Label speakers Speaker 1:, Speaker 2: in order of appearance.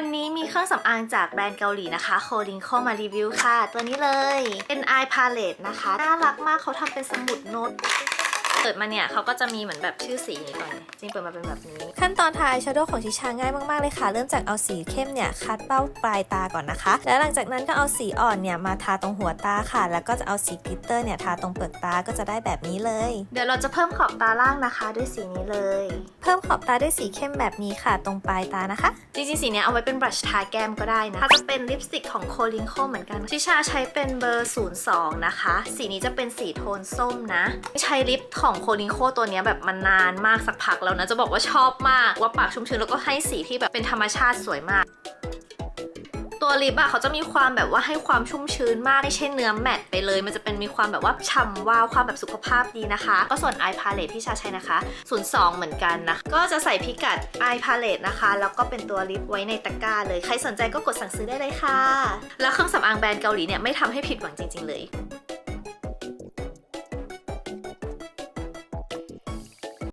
Speaker 1: วันนี้มีเครื่องสำอางจากแบรนด์เกาหลีนะคะโคลิงโคมารีวิวค่ะ ตัวนี้เลยเป็น Eye Palette นะคะ น่ารักมากเขาทำเป็นสมุดโน้ต เปิดมาเนี่ยเขาก็จะมีเหมือนแบบชื่อสีนี้ก่อนจริงเปิดมาเป็นแบบนี้
Speaker 2: ขั้นตอนทาอายแชโดว์ของชิชาง่ายมากๆเลยค่ะ เริ่มจากเอาสีเข้มเนี่ยคัดเป้าปลายตาก่อนนะคะ แล้วหลังจากนั้นก็เอาสีอ่อนเนี่ยมาทาตรงหัวตาค่ะ แล้วก็จะเอาสีกลิตเตอร์เนี่ยทาตรงเปลือกตาก็จะได้แบบนี้เลย
Speaker 1: เดี๋ยวเราจะเพิ่มขอบตาล่างนะคะ ด้วยสีนี้เลย
Speaker 2: เพิ่มขอบตาด้วยสีเข้มแบบนี้ค่ะ ตรงปลายตานะคะ
Speaker 1: จริงๆสีเนี้ยเอาไว้เป็นบรัชทาแก้มก็ได้นะถ้าจะเป็นลิปสติกของโคลิงโคเหมือนกันชิชาใช้เป็นเบอร์ 02 นะคะ สีนี้จะเป็นสีโทนส้มนะ ใช้ลิปของของโคลิงโคตัวนี้แบบมานนานมากสักพักแล้วนะ จะบอกว่าชอบมากว่าปากชุ่มชื้นแล้วก็ให้สีที่แบบเป็นธรรมชาติสวยมากตัวลิปอะเขาจะมีความแบบว่าให้ความชุ่มชื้นมากไม่ใช่เนื้อแมตต์ไปเลย มันจะเป็นมีความแบบว่าฉ่ำวาวความแบบสุขภาพดีนะคะ ก็ส่วน eye palette ที่ชาใช้นะคะ 02 เหมือนกันนะ ก็จะใส่พิกัด eye palette นะคะ แล้วก็เป็นตัวลิปไว้ในตะกร้าเลย ใครสนใจก็กดสั่งซื้อได้เลยค่ะ แล้วเครื่องสำอางแบรนด์เกาหลีเนี่ยไม่ทำให้ผิดหวังจริง ๆ เลย